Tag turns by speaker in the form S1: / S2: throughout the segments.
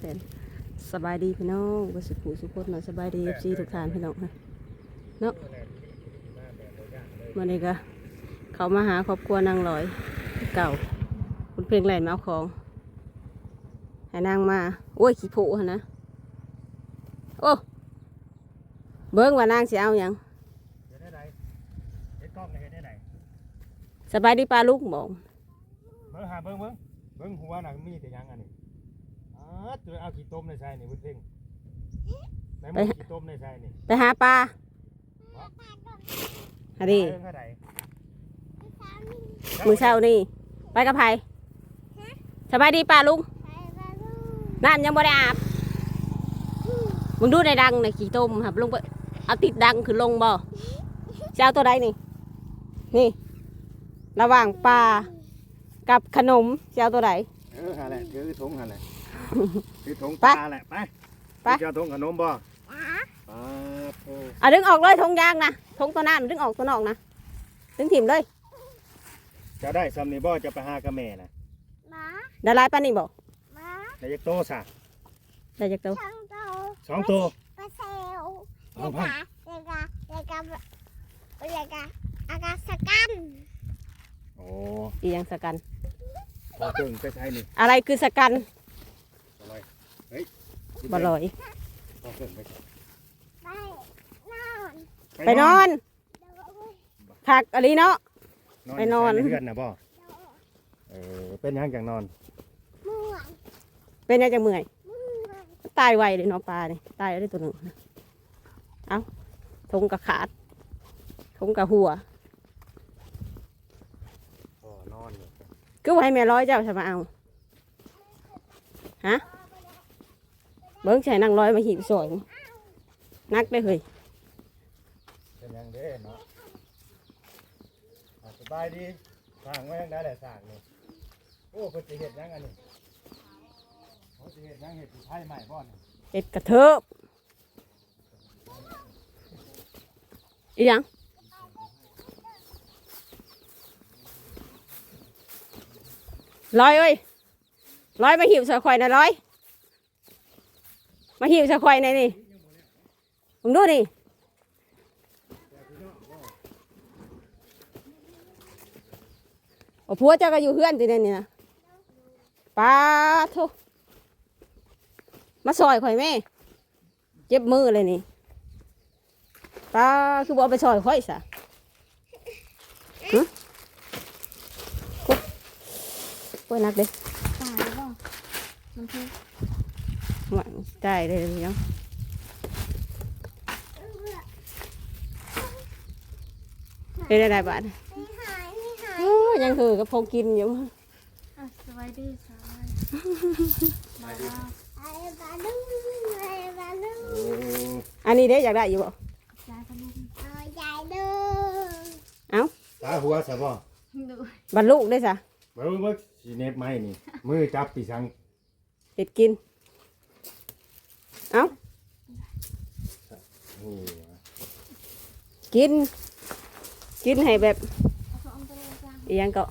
S1: แตนสบายดีพี่น้องก็สุขุสุขคนเนาะสบายดีเอฟซีทุกท่านพี่น้องเนาะเนาะวันนี้ก็เขามาหาครอบครัวนางลอย เก่า คุณเพลงแหลนมาของให้นางมาโอ้ยขี้ผุนะโอ้เบิ้งว่านางสิเอาหยัง
S2: เห็นได้ไหนเห็นกล้อง
S1: สบายดีปลาลูกบอก
S2: เบิ้งหาเบิ้งเบิ้งเบิ้งหัวหนังมีแต่ยังอันนี้ อ๋อตัวเอาขี้ต้มในใส่นี่เพิ่นเพ่งไหนมันขี้ต้มในใส่นี่
S1: ไปหาปลาฮะดิ
S2: เบิ้งเท่าไหร่
S1: มือเช้านี่ ไปกับไผสบายดีปลาลุงน้ำยังบ่ได้อาบมึงดูในดังในขี้ต้มครับลงไปเอาติดดังขึ้นลงบ่จะเอาตัวใดนี่ นี่ ระหว่างปลากับขนมจะเอาตัวใด
S2: เออหาแหละถือถุงหาแหละ ถือถุง
S1: ไป
S2: ปลาแหละไป
S1: ไป
S2: จะเอาถุงขนมบ่ปลาโอ้
S1: เอาดึงออกเลยทงยางนะทงตัวหน้ามันดึงออกตัวนอกนะดึงถิ่มเลย
S2: จะได้ซ้ำนี่บ่จะไปหากระแม่น่ะ
S1: ดาลายปลานี่บ่
S2: ได้ยักโตซะ
S1: ได้จากตัว
S2: สองตัว
S3: ปลาเซล
S2: เอา
S3: เล
S2: พัน
S3: กาเลกาเลกาเลกาอากาสกัน
S2: โอ้
S1: อีหยังสกัน
S2: พอเพิ่งไปใช้นี่
S1: อะไรคือสกัน
S2: อร่อยเฮ้ย
S1: บ่ลอย
S2: พอเพิ่งไปใช้
S3: ไปนอน
S1: ไปนอนคักอะไรเนาะ ไปนอน
S2: ใเพื่อนนะบ่เออเป็นหยังจังนอน
S3: ม่วง
S1: เป็นยังจะเมื่อย
S3: ม่วง
S1: ตายไวเลยเนาะปลาเนี่ยตายได้ตัวหนึ่งเอาทงกับขาดทงกับหัว
S2: อ๋อนอนอยู่
S1: คือว่าให้แม่ร้อยเจ้าจะมาเอา ฮะ เบิ้งใส่นั่งร้อยมาหีบสวยนักได้อเลย
S2: เป็นหยังเด้เนาะอะสบายดีสร้างไว้ยังได้แหละสร้างนี่โอ้คนจะเห็ดหยังอันนี้เขาจะเห็ดหยังเห็ดไผ่ใหม่บ่อน
S1: เอ็ดกระเทิบอีหยังร้อยเอ้ยร้อยมาหิวสะควายนะร้อย มาหิวสะควายในนี่มึงดูนี่โอ้ผัวเจ้าก็อยู่เฮือนตีนั่นนี่นะป้าทุมาซอยข่อยแม่เจ็บมือเลยนี่ป้าคือบอกไปซอยข่อยซะหึกุ๊บโอ้ยนักเด้
S3: ตายบ่มันคือ
S1: หวังได้เลยเนาะเป็นได้บ้าน
S3: ไม่หายไม่หาย
S1: โอ้ยยังคือกับพงกินอยู่
S3: อะสบายดีสบายมาแล้วไอ้บาลูไอ้บาลู
S2: โอ้
S1: อันนี้เด้อยากได้อยู่บ่
S3: ยายพนุมเอายายดู
S2: ตาหัวซะบ่
S3: ดู
S1: บรรลุได้ซะ
S2: เบิ่งเบิ่งสิเน็บไม้นี่มือจับปีสัง
S1: เห็ดกิน
S2: นี่
S1: กิน กินให้แบบ
S3: เอาสองตัวจ้า
S1: อีหยังก็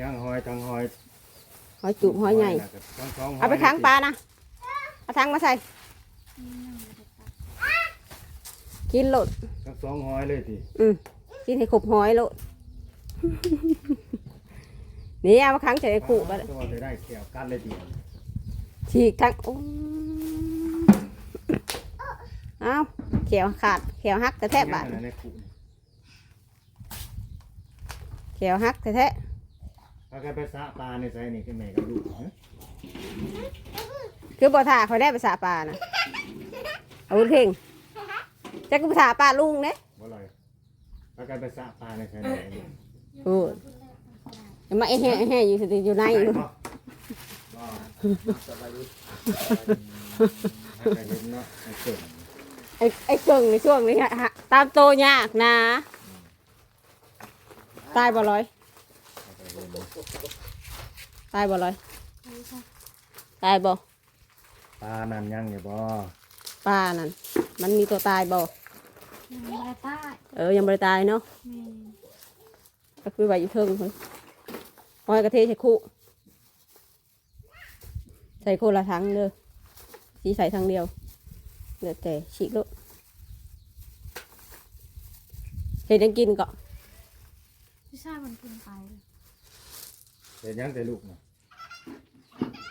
S2: ยังหอยทั้งหอย
S1: หอยจุบหอยใหญ่
S2: ทั้งสองหย
S1: เอาไปค้างปลานะเอาทางมาใส่ กินโลด
S2: ทั้งสองหอยเลยที
S1: อืมกินให้ครบหอยโลดนี่เอามาค้างใส่ในขู่ไป
S2: ตัวจะได้เกี่ยวกันเลยที
S1: ฉีกทั้งโอ้เอาเขียวขาดเขียวหักแต่แทบบาด
S2: ในขู่
S1: เขียวหักแต่แทะ
S2: ถ้าใครไปสะปลาในใส่นี่ขึ้นแม่กับลูกนะ
S1: คือบ่ท่าเขาได้ภาษาปลานะเอาบุญเพ่งจะกูภาษาปลาลุงเนี่ย
S2: บ่ลอยถ้าใครไปสะปลาในใส่นี่
S1: โอ้ยอย่ามาไอ้แห่ไอ้แห่อยู่สติอยู่ในอยู่
S2: สบายดีให้เห็นเนาะให้เก่ง
S1: ไอ้ไอ้เก่งในช่วงนี้ฮะฮะตามโตยากนะ ตายบ่ลอยตายบ่ลอย ตายบ่
S2: ปลานั่นยังอยู่บ่
S1: ปลานั่นมันมีตัวตายบ่
S3: ยังไม่ได้ตาย
S1: เออยังบ่ได้ตายเนาะ
S3: แม่
S1: ก็คือไว้อยู่เทิงเพิ่นหอยกระเทศใส่คู่ ใส่คนละทั้งเด้อสีใส่ทั้งเดียวเหลือแต่ฉีกลูกเห็นยังกินก็
S3: พี่ชายมันกินไปเลย
S2: เห็นยังแต่ลูกนะ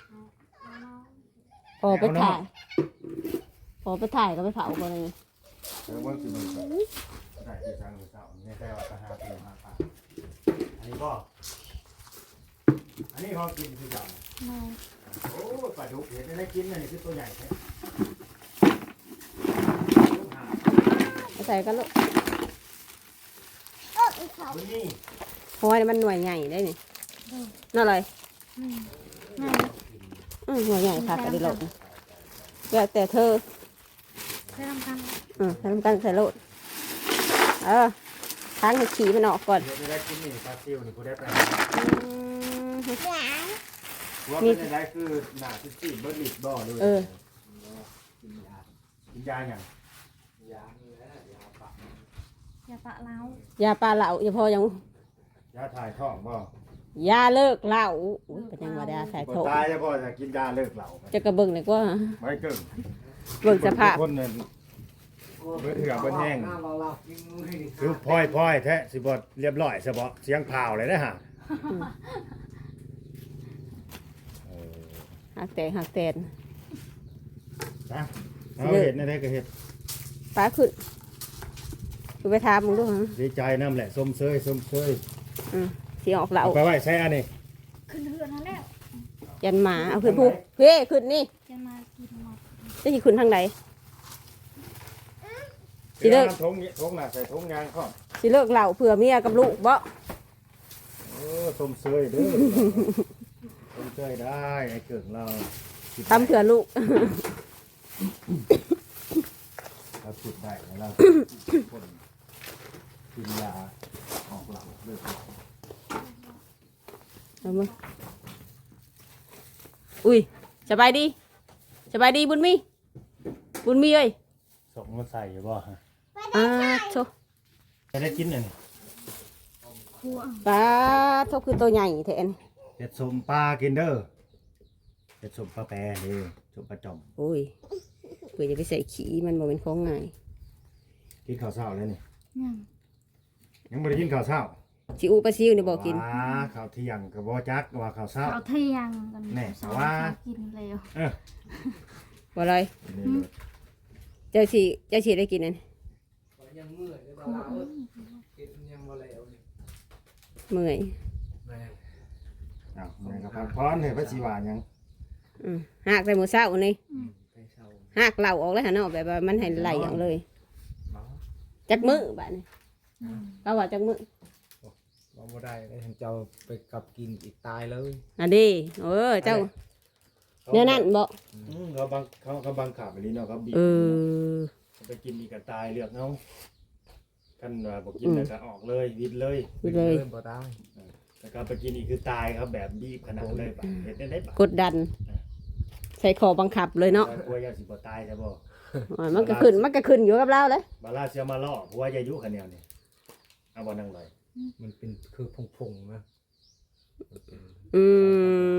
S3: เอาเอา
S1: พอไปถ่ายพอไปถ่ายก็ไปเผาก็เลย
S2: เออว่าคือมันแบบได้ที่ทางเสาเนี่ยแค่ว่าไปหาปูหาปลาอันนี้ก็อันนี้เขากินคือเสา
S3: แม่
S2: โอ้ปลาดุกเห็นได้กินอันนี้คือตัวใหญ่แท้
S1: เอาใส่กันลูก
S2: ตัวนี้
S1: หอยมันหน่วยใหญ่ได้นี่น่าอะไร
S3: แม่แม่
S1: อืมหน่วยใหญ่ค่ะกระดิโลดแล้วแต่เธอ
S3: ได้ทำกัน
S1: อืมใส่น้ำกันใส่โลดเออทั้งให้ขี่มันออกก่อน
S2: เห็นได้กินนี่ปลาซิวนี่กูได้ไป
S1: อืม
S2: ว่าเป็นอะไรคือหนาที่สี่เบิร์ดลิดบ่อเลย
S1: เออ
S2: กินยาอย่าง
S3: อย่าปะเล้า
S1: อย่าปลาเหล่าอย่าพอยัง
S2: ยาถ่ายท้องบ่
S1: อย่าเลิกเหล่าอุ้ยเป็นยังว่าได้ใส่
S2: บ่
S1: โถ
S2: ตายจะบ่จะกินยาเลิกเหล่า
S1: จะกระเบิงเลยกว่า
S2: ไม่เกิน
S1: เบิ่งสภาพ
S2: คนเนี่ยเบิดเถื่อเบิดแห้งคือพลอยพลอยแท้สิบ่เรียบร้อยซะบ่เสียงเผาเลยนะฮะเออ
S1: หักแตกหักแตน
S2: นะเอาเห็ดในได้ก็เห็ด
S1: ฟ้าขึ้นคือไปทามมึงด้วยฮะ
S2: ดีใจน้ำแหละส้มเซยส้มเซย
S1: อืมสีออกเหล่า
S2: เอาไปไว้ใช้อันนี้
S3: ขึ้นเรือนนั่นแล้ว
S1: ยันหมาเอาขึ้นผู้เฮ้ขึ้นนี่
S3: จะมากินหมด
S1: จะสิขึ้นทางไหนสิเลิก
S2: อาน้ำทงนี้ทงหนักใส่ทงยางข้อม
S1: สิเลิกเหล่าเผื่อเมียกับลูกบ่
S2: โอ้ส้มเซยเด้อส้ม เซยได้ไอ้เกิงเรา
S1: ทำเผื่อลูก
S2: เราคิดได้แล้วเราคนกินยาออกเหล่าเลิกเหล่า
S1: เอามาอุ้ยสบายดีสบายดีบุญมี บุญมีเอ้ย
S2: ส่งมาใส่อยู่บ่ฮะ
S1: อ่าโช
S2: จะได้กินอันนี้
S3: ครัว
S1: ปลาโชคือตัวใหญ่แทน
S2: เห็ดสมปลากินเด้อเห็ดสมปลาแปรเด้อสมปลาจอม
S1: โอ้ยเผื่อจะไปใส่ขี้มันบ่เป็นของง่าย
S2: กินข้าวเช้าแล้วนี่
S3: ยัง
S2: ยังไม่ได้กินข้าวเช้า
S1: สิอุปลาซิวนี่บ่กิน
S2: ว้าข้าวเที่ยงกับบ่จักว่าข้าวเช้า
S3: เขาเที่ยงกัน
S2: แน่
S3: สาว
S2: ว่า
S3: กินเร็ว
S2: เออ
S1: บ่เลย
S2: นี่เลย
S1: เจ้าสิเจ้าสิได้กินนั่น
S4: ยังเมื่อยเลยบ่าวเอ้ยกินยังบ่แล้วนี่
S1: เมื่อย
S4: แม่
S2: เอาแม่ก็พักผ่อนเห็นพระชีวาหยัง
S1: อืมหากแต่มื้อเช้านี่
S4: ไปเช่า
S1: หากเหล่าออกแล้วหั่นเนาะแบบว่ามันให้ไหลออกเลย
S4: บ่
S1: จักมื้อบัดนี้ก็ว่าจักมื้อ
S4: บ่บ่ได้ได้เจ้าไปกลับกินอีกตายเลย
S1: อันนี้เออเจ้าเนี่ยนั่นบ่
S2: อืมเขาบังเขาเขาบังคับไปนี่เนาะเขาบีบ
S1: เออ
S2: ไปกินอีกก็ตายเลือกเอากันว่าบ่กินแล้วก็ออกเลยวิดเลย
S1: ไปเลย
S4: ริ่มบ่ได้
S2: แล้วก็ไปกินอีกคือตายครับแบบบีบขนาดเลยบาดเฮ็ดได้ได้บาด
S1: กดดัน ใส่คอบังคับเลยเนาะ
S2: กลัวอยาสิบ่ตายใช่บ่
S1: อ่ามันก็ขึ้นมันก็ขึ้นอยู่กับเราเลย
S2: บาลาเสียมาล่อเพราะว่าอย่ายุคะแนนนี่เอาบ่นั่งเลย
S4: มันเป็นคือพงๆนะ
S1: อืม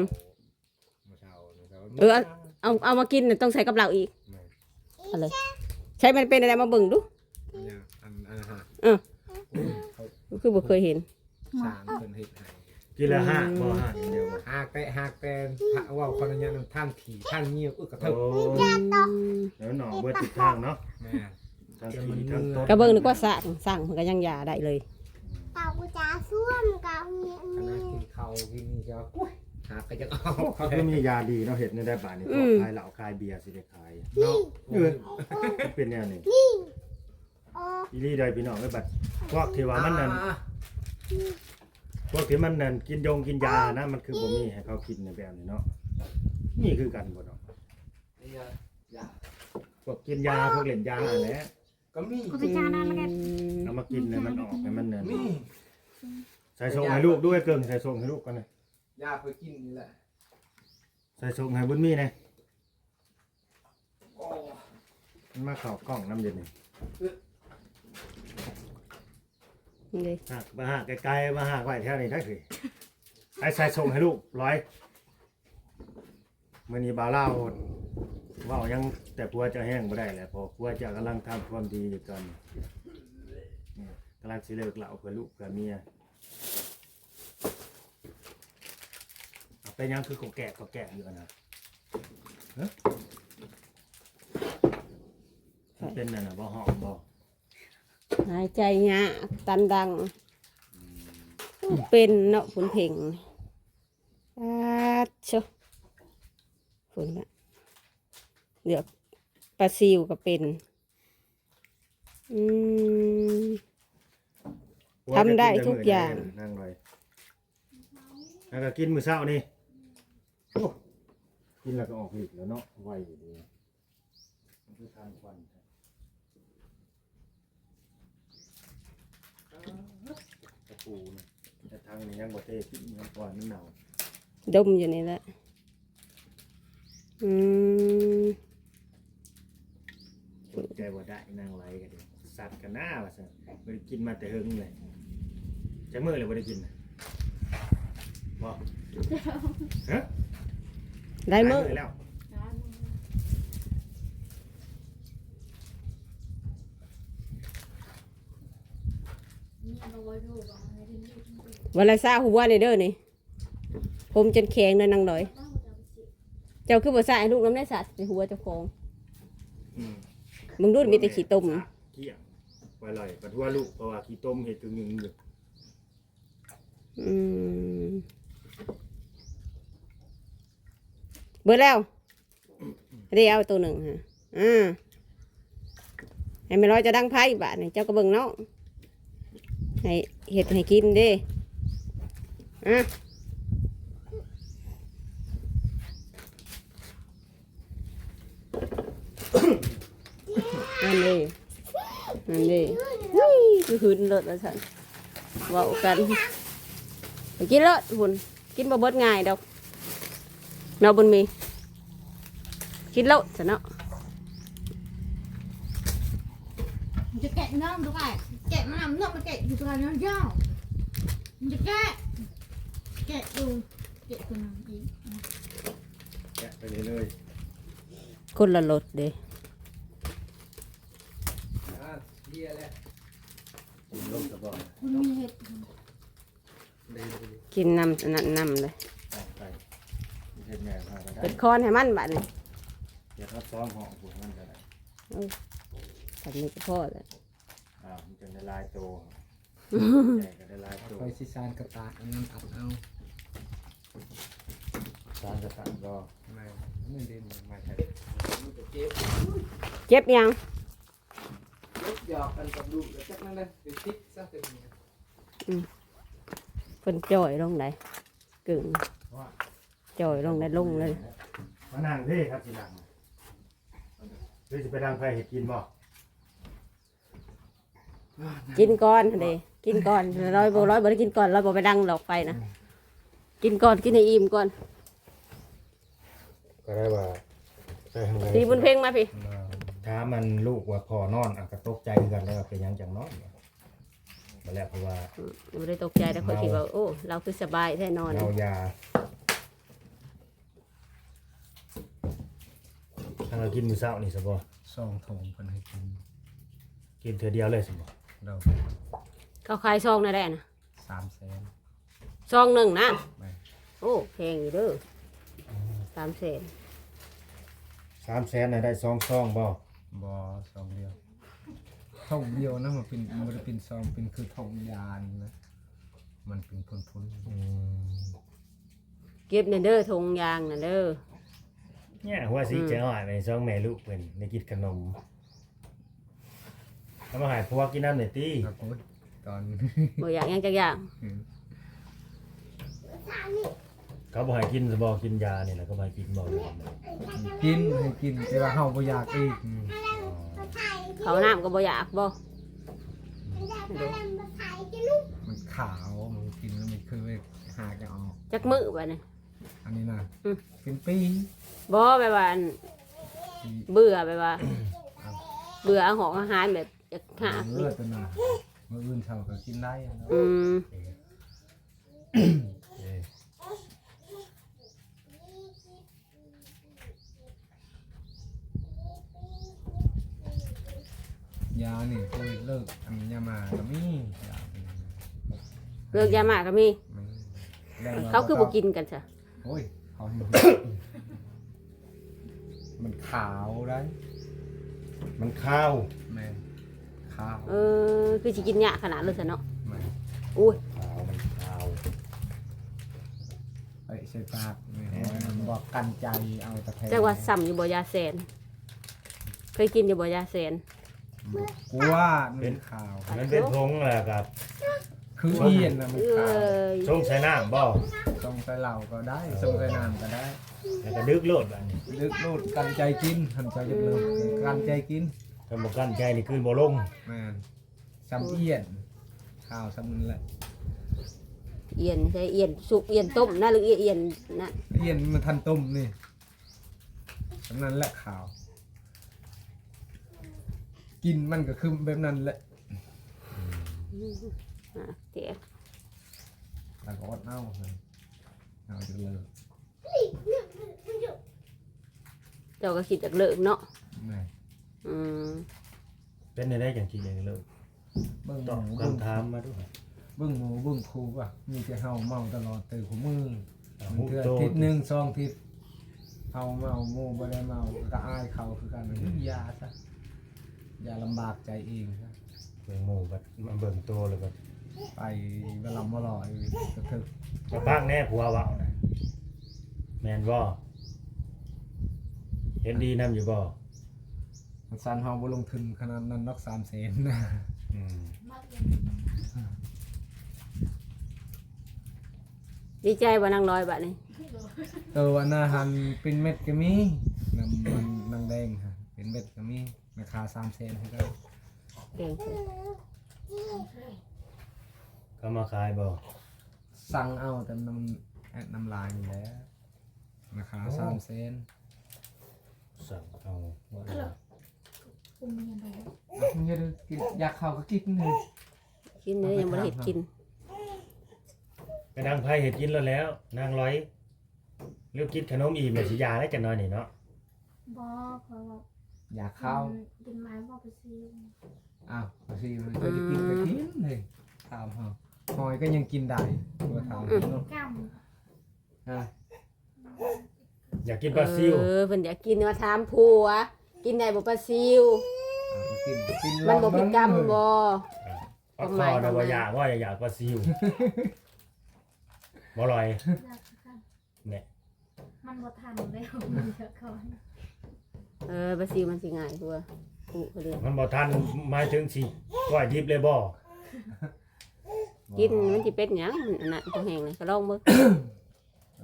S4: มาเช่านะครับ
S1: เออเอาเอามากินน่ะต้องใส่กับเราอีกอะไรใช้มันเป็นอะไรมาเบิ่งดู
S4: อันเนี้ยอันอันนะฮะ
S1: เออคือบ่เคยเห็น
S4: สร้างเพิ่นเฮ็ดให้
S2: กินละห้าบ่ห้าอย่างเดียวบ่
S4: หากแต่หากแต่พระว่าคนนั้นนั้นท่านผีท่านเงียบอึกกระ
S2: โอ้
S4: เทิบ
S2: แล้วหนองเบิดติดทางเนาะ
S4: แม่
S2: ทั้งขี่ทั้งต้น
S1: กระเบิ่งนึกว่าสั่งสั่งมันก็ยังยาได้เลย
S3: เต่าจะซ่วมกับเมีย
S4: คณะกินข้าวกินนี่ก็กุ้ยหากก็จะเอา
S2: เขาก็มียาดีเนาะเห็ดในได้ป่านนี้พ
S1: อื
S2: วก
S1: ม
S2: ขายเหล้าขายเบียร์สิได้ขาย
S4: เนาะ
S2: เออมันเป็นแนวนี้
S3: โอ้
S2: อีลี่ใดพี่น้องเลยบัดพวกที่ว่ามันนั่น
S4: อ่า
S2: พวกที่มันนั่นกินยงกินยานะมันคือบ่มีให้เขากินในแบบนี้เนาะนี่คือกันบ่เนาะ
S4: นี่อะอย่า
S2: พวกกินยาพวกเล่นยาแหละ
S4: ก็มี
S3: กูไปจานนั้นแล้วกัน
S2: เอามากินเนี่ยมันออกให้มันนั่น
S4: มี
S2: ใส่ส่งให้ลูกด้วยเกิงใส่ส่งให้ลูกกันนะ
S4: ยาไปกินนี่แหละ
S2: ใส่ส่งให้บุญมีนะ
S4: โอ้
S2: มันมาเข้ากล้องน้ำเย็นนี่
S1: นี่ เลย
S2: หักมาหักไกลๆมาหักไว้แถวนี้ได้คือไอ้ใส่ส่งให้ลูกร้อยมื่อนี้บาวเล่าเว่ายังแต่ผัวจะแห้งบ่ได้แหละเพอผัวจะกำลังทำความดีอยู่ตอนนี้เนี่ยกำลังสิเลิกเหล่าเพื่อลูกเพื่อเมียเอาไปยังคือก็แก่ก็แก่อยู่อะนะเฮ้ยมันเป็นน่ะนะบ่หอมบ่
S1: หายใจยากตันดัง เป็นเนาะฝนเพ่งอาชะฝนละเดี๋ยวปลาซิวก็เป็นอืม ทำได้ทุกอย่าง
S2: นั่งเลยแล้วก็กินมื้อเช้านี่โอ้กินแล้วก็ออกฤทธิ์แล้วเนาะไวอยู่ดีมันคือทานควันตะ ปูนะแต่ทางนี้ยังบ่เตะกินยังก่อนมันหนาว
S1: ดมอยู่นี่แหละ อืม
S2: อดใจบ่ได้นั่งไรกันดิสัตว์กันหน้าว่าซั่นบ่ได้กินมาแต่เฮิงเลยจักมื้อเลยบ่ได้กินน่ะบ่ฮะ
S1: ได้มื้อ
S2: หลายแล้ว
S3: นี่เอาไว้ดูก่อนให้ได้ดูจริง
S1: วันละซาหัวนี่เด้อนี่ผมจนแข็งเลยนางหน่อย
S3: ๆต้องจำสิ
S1: เจ้าคือบ่ใส่ให้ลูกน้ำได้สัตว์ในหัวเจ้าของ
S2: อืม
S1: มึงดูมีแต่ขี้ต้ม
S2: เกี่ยงไว้ลอยปัดว่าลูกเพราะว่าขี้ต้มเห็ดกึ่งหนึ่งอยู่
S1: อืมเบิดแล้วเรียวตัวหนึ่งฮะอ่าให้ไม่ร้อยจะดังไพ่บาทนี่เจ้าก็เบิ่งเนาะ ให้เห็ดให้กินเด้อะนั่นเลยนั่นเลยอุ้ยคือหืนเลิศแล้วสันเว้ากันไปกินแล้วหุ่นกินบ่เบิดง่ายดอกเนาะบุญมีกินแล้วซะเนาะ
S3: มันจะแกะน้ำดูไงแกะมันน้ำเนาะมันแกะอยู่ตรงนั้นยาวมันจะแกะแกะดูแกะตัวนั้นอีก
S2: แกะไปเลยเลย
S1: คนละรสเด้
S4: อ่าเฮียแหละ
S2: กินลงกระบอก
S3: คุณมีเห็ด
S4: เลยเลย
S1: กินน้ำนั่นน้ำเลย
S2: ตักไปเห็ดแหน่มาก็ได้
S1: เป็นคอนให้มันบาดนี่
S2: เดี๋ยวเขาซ้อมห่อพวกมันก็ได้
S1: ทำนี่ก็พอแล้ว
S2: อ้าวมันจะได้ลายโตใหญ่ก็ได้ลายโต
S4: คอยซิซานกระตากอันนั้นอัดเอา
S2: สารกระตันก็
S4: ไม่ไม่เด่นไม่ใช่มันจะเจ็บ
S1: เจ็บยัง
S4: ยกหยอกกันกับลูกแล้วจักนั่นเลยเป็นติ๊กซะเป็นเนี่ย
S1: เพิ่นจ่อยลงไหนกึ่ง
S2: ว่า
S1: จ่อยลงได้ลงเลย
S2: มานั่งเพ่ครับสินั่งเฮ้ยจะไปดังไฟเห็ดกินบ่
S1: กินก่อนเด้กินก่อนร้อยบ่ร้อยบ่ได้กินก่อนร้อยบ่ไปดังหลอกไปนะกินก่อนกินให้อิ่มก่อน
S2: ก็ได้ว่าใส่ทำไง
S1: ตีบุญเพ่งมาพี่
S2: ถ้ามันลูกว่าพอนอนอะก็ตกใจกันแล้วาเป็นหยังจังนอนก็แล้วเพราะว่า
S1: บ่ได้ตกใจแต่คนคิดว่าโอ้เราคือสบายแท้นอน
S2: เรายาถ้าเรากินมื้อเช้านี่สบ
S4: ซองทงคนให้กิน
S2: กินเธอเดียวเลยสบ
S4: เรา
S1: เขาขายซองได้แหละนะ
S4: สามแสน
S1: ซองหนึ่งนะ
S4: ไม่
S1: โอ้แพงอยู่เด้อสามแสน
S2: สามแสนน่ะได้สองซองบ่
S4: บอซองเดียวทงเดียวนะมันเป็นมันเป็นซองเป็นคือทงยานนะมันเป็นพุนพุนๆ
S1: เก็บในเด้อทงยางน่ะเด้อ
S2: เนี่ยหัวสีเจ๋งอะในซองแม่ลูกเพิ่นได้กินขนม เอามาใหายพวกกินน้ำหน่อยติ
S4: ครับโอ้ยตอน
S1: บ่อยากหยังจักอย่าง
S2: เขาบ่ให้กินสบกินยานี่แหละก็บ่ให้กินบ่
S4: กินให้กินแต่ว่าเฮาบ่อยากอีก
S1: เขาวน้ำก็บ่อยากบ่
S4: มันขาวมันกินแล้วมันคือไปหาจะออก
S1: จักมื้อบัดนี้
S4: อันนี้นะ
S1: อืม
S4: เป็นปี
S1: บ่แบบว่าอัน
S4: ปี
S1: เบื่อแบบว่า เบื่ออาหารอาหารแบบ อยากหา
S4: เลือดตัวน่ะมื้ออื่นเช้าก็กินได้อะเนาะ
S1: อื
S2: เนี่
S4: เคยเลิกอัยามาก็มี
S1: เลิกยาหมากก
S4: มี
S1: เขาคือบ่กินกันซะ
S4: โอ้ยเขาให้มันมันขาวได้
S2: มันข้าว
S4: แม่ ขาว
S1: เออคือสิกินยะขนาดเลยซะเนาะ
S4: แม่น
S1: อุ้ย
S2: ขาวมันข้าว
S4: เอ้ยใช่ปากแม่นมันบอกกันใจเอาตะแคง
S1: จักว่าซ้ำอยู่บ่ยาแสน เคยกินอยู่บ่ยาแสน
S4: กลัวมันเป็นขาว
S2: มันเป็นทงแหละครับ
S4: คือเอียนนะมัน
S1: เอ้
S4: ขาวย
S2: ช่งใช้น้ำบ่
S4: ทรงใส่เหล่าก็ได้ทรงใส่น้ำก็ได้
S2: แล้วก็ดึกโลดแบบนี้
S4: ลึกโลดกันใจกินทันใจจะเลิกกันใจกิน
S2: ถ้าบ่กั้นใจนี่คืนบ่ลง
S4: แม่นซ้ำเอียนข้าวซ้ำนั่นแหละ
S1: เอียนใช่เอียนสุกเอียนต้มนะหรือเอียนนะ
S4: เอียนมันทันต้มนี่ซ้ำนั้นแหละข้าว กินมันก็คือแบบนั้นแหละ
S1: อะเตี๋ย
S4: แล้วก็อดเน่าเลยเอาจะเลิก
S1: เจ้าก็คิดจากเลิกเนาะ
S4: แม่
S1: อืม
S2: เป็นในได้จังคิดอย่างนี้เลย
S4: เบิ้งห
S2: ตอบ
S4: มูเบิ้ง
S2: คำถามมาด้วย
S4: เบิ้งหมูเบิ้งครูป่ะมีแต่เฮาเมาตลอดตื่นขมือ
S2: อ่า
S4: มันเทื่อ
S2: โต
S4: ทิศหนึ่งสองทิศเฮาเมาหมูบ่ได้เมาก็อายเขาคือกันอยาซะอย่าลำบากใจเองซะ
S2: เบิ่งหมู่บัดมาเบิ่งโตแล้วก็
S4: ไปเวลามาลอยกระทึก
S2: มาพักแน่ผัวเว้านะแม่นบ่เห็นดีนํอยู่บ่
S4: มัน สันเฮาบ่ลงทุนขนาดนั้นนอกสามแสนนะ
S2: อืม
S1: ดีใจว่านางร้อยบาทนี่
S4: ตัวหน้าหันเป็นเม็ดก็มีน้ำมันนางแดงค่ะเป็นเม็ดก็มีราคาสามแสนคือกัน
S1: เก่ง
S2: ก็มาขายบ่
S4: สั่งเอาแต่น้ำแอดน้ำลายนี่แหละราคาสามแสน
S2: สั่งเอาว่า
S3: คุมยังไง
S4: มึงจะกินอยากเข้าก็กินเลย
S1: กินเนื้อยังบ่ได้เห็ดกิน
S2: ไปนางไผเฮ็ดกินแล้วแล้ว นางร้อยเรียกกินขนมอีแม่สิยาได้จังน้อยนี่เนาะ
S3: บอกเพราะว่า
S4: อยากเข้า
S3: กินไม้บอกไปซื้อ
S4: อ้าวมาสิมันก็จะกินก็กินเลยถามเขาหอยก็ยังกินได้ตัวถามเนาะ
S3: กล้าม
S4: ฮะ
S2: อยากกินปลาซิว
S1: เออเพิ่นอยากกินว่าถามผัว กินได้บ่ปลาซิว
S4: เอาไปกินไปกิน
S1: มันบ่ผิดกรรม
S4: เลย
S1: บ่
S2: ปลาคอนะว่าอยากว่าอยากปลาซิวบ่อร่อย
S3: อยากกัน
S2: เนี่ย
S3: มันบ่ทันแล้วมันเยอะก่อน
S1: เออปลาซิวมันสิง่ายกว่าผู้เขาเรียก
S2: มันบ่ทันหมายถึงสิก้อยดิบเลยบ่
S1: กินมันสิเป็นหยังอันนั้นตัวแห้งเลยก็ลองเบิ่ง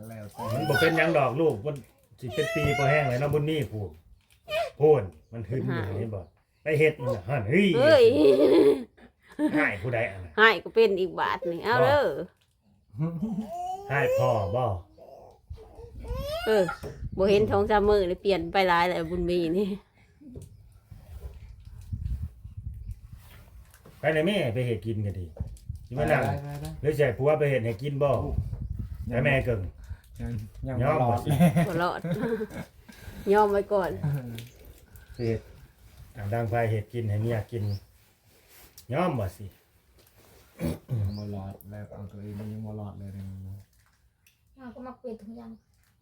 S4: แล้วแต่
S2: มันบ่เป็นหยังดอกลูกมันสิเป็นปีพอแห้งเลยเนาะบุญนี่พู ดพูนมันขึ้นอยู่นี่บ่ไปเฮ็ดมันน่ะหั่นเฮ้ย
S1: เฮ้ย
S2: หายผู้ใดอะนะ
S1: หายก็เป็นอีกบาทหนึงเอาเด้อ
S2: หายพ่อบ่
S1: เออบ่เห็นท้องจามมือเลยเปลี่ยนไปหลายแล้วบุญมีนี่
S2: ไปไหนแม่ไปเฮ็ดกินก็ดีสิมานั่ง
S4: ได้ได้ได้
S2: หรือสิให้ผัวไปเฮ็ดให้กินบ่ไปแม่เกิง
S4: ยังยัง
S2: ยอม
S4: บ่รอด
S2: บ่
S4: เล ย
S1: บ่รอดยอมไว้ก่อน
S2: เฮ็ดอ่างดังไฟเฮ็ดกินให้เมียกินยอมบ่สิ
S4: ยังบ่รอดแล้วเอาตัวเองมันยังบ่รอดเลยนะ
S3: เราก็มาเปิดถุงยาง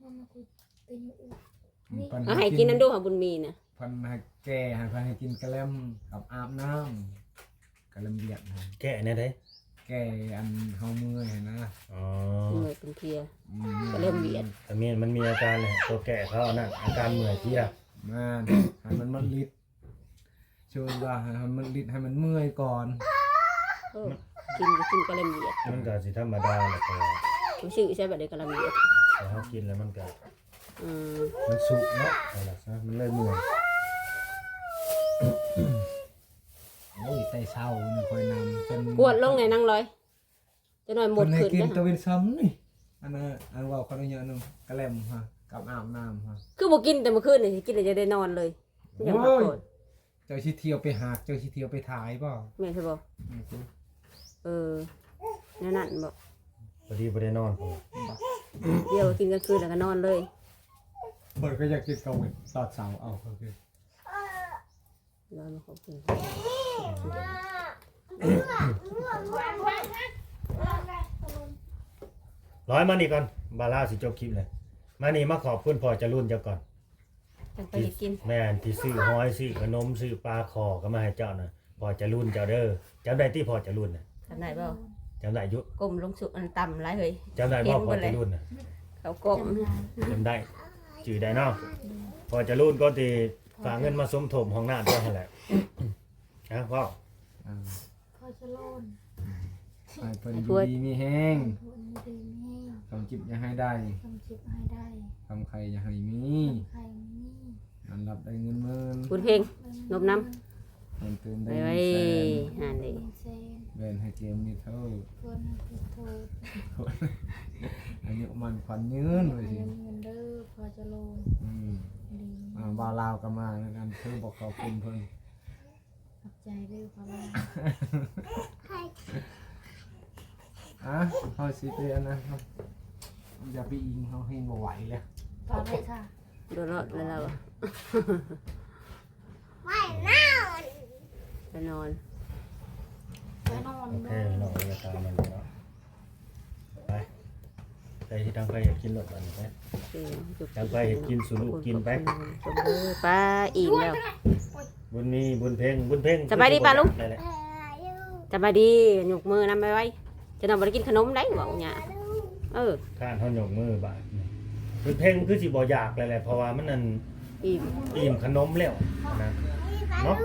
S3: มันมาคุยตีอยู่อู
S4: เพิ่น
S1: เอาให้กินน้ำดูหาบุญมีน่ะ
S4: เพันให้แก่ให้เพันให้กินกะแลมกับอาบน้ำกะแลมเบียดนะ
S2: แกะแน่ได้
S4: แก่อันเฮาเมื่อยนะ
S2: อ๋อ
S1: เมื่อยเป็นเพลีย
S4: อืม
S1: กะแลมเบียด
S2: แต่มีมันมีอาการเลยตัวแกะเขาเอานั่นอาการเมื่อยเพลีย
S4: มาให้มันมันลิดช่วยว่าให้มันลิดให้มันเมื่อยก่อน
S1: เออกินก็กินกะเลมเบียด
S2: มันก็สิธรรมดาแหละแต่
S1: รู้สึกใช่แบบเดียวกะเลมเบียด
S2: แต่เขากินแล้วมันก็
S1: อืม
S2: มันสุกเนาะเอาล่ะซะมันเลยเมื่อย
S4: โอ้ยแต่เช้านี่ค่อยนำจน
S1: กวดลงในนั่งร้อยจะหน่อยหมด
S4: เพิ่นให้
S1: ขึ้น
S4: กิน
S1: นะ
S4: ตะเวนซ้ำนี่อันนั้นอันว่าคนละอย่างนึงกะแลมฮะกับอาบน้ำฮะ
S1: คือบ่กินแต่เมื่อคืนนี่สิกินแล้วจะได้นอนเลยยังพักผ่อน
S4: เจ้าชิเที่ยวไปหากเจ้าชิเที่ยวไปถ่ายเปล่า
S1: แม่นใช่บ่เออนั่นนั่นบ่
S2: พอดีบ่ได้นอนผม
S1: เดี๋ยวกินกลางคืนแล้วก็นอนเลย
S4: เปิดก็อยากกินเกาหลีตอดเสาเอาโอเค
S1: เราขอบคุณ
S2: ร้อยมานี่ก่อนบาร่าสิจบคลิปเลยมานี่มาขอบคุณพ่อจะรุ่นเจ้าก่อน
S1: จังไปกิน
S2: แม่นที่ซื้อห้อยซื้อขนมซื้อปลาคอก็มาให้เจ้าน่ะพ่อจะรุ่นเจ้าเด้อจำได้ที่พ่อจะรุ่นน่ะ
S1: ทำได้เปล่า
S2: จำได้อยุ
S1: ก้มลงสุอันต่ำไรเฮ้ย
S2: จำได้บ่พ่อจะรุ่นน่ะ
S1: เขาก้ม
S2: จำได้จื่อได้เนาะพ่อจะรุ่นก็ตี ฝากเงินมาสมทบห้องน้ำเจ้าหั่นแหละนะพ่อ
S4: อ่า
S3: พอจะโลน
S4: ให้เพิ่นอยู่ดีมีแห้ง
S3: ทนดีแม่
S4: คำจิบอย่าให้ได้
S3: ทำจิบให้ได้
S4: คำใครอย่าให้มี
S3: ใครนี่
S4: อันรับได้เงินหมื่น
S1: คุณเพลงนบน้
S4: เพิ่นเติมำได้
S1: ไป
S4: เงิ
S1: ไว้
S4: นแสน
S1: หันเลย
S3: เป็นเซน
S4: เวนให้เกมนี่เท่า
S3: คนให้ผิดโทษ
S4: อายุมันขวัญยืนเลยสิ
S3: เงินเงินเด้อพอจะโลน
S4: อืม
S3: ดี
S4: อ่าบาวลาวก็มาแล้วกันเพิ่นบอกขอบคุณเพิ่น
S3: ขอบใจเด้อพอโลน
S4: อะเขาสิไปอันนะครับอย่าไปอิงเขาให้บ่ไหวแล้ว
S3: พอเลยค่ะ
S1: โดนรอดแล้วเราอะไปนอน
S3: ไปนอน
S2: โอเค
S3: เด้อ
S2: เนาะจะตามมันเนาะไป ไปที่ทางไปอยากกินรถมันไปจำไปเห็นกินสู่ลูกกินไป
S1: จบเลยป้าอิ่มแล้ว
S2: บุญมีบุญเพ่งบุญเพ่ง
S1: สบายดีป่ะลุง
S2: ได้แหละ
S1: จะมาดียกมือนำไปไว้ จะนำไปกินขนมได้บอกเนี่ยเออ
S2: ข้านเท่าหยกมือบาทนี่บุญเพ่งมันคือสิบ่อยากเลยแหละเพราะว่ามันนั่น
S1: อิ่ม
S2: อิ่มขนมแล้วนะเนาะ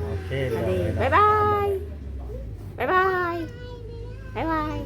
S2: โอเค
S1: มา
S2: เดี๋ยว
S1: ดี
S2: เลย
S1: บายบายบายบายบายบาย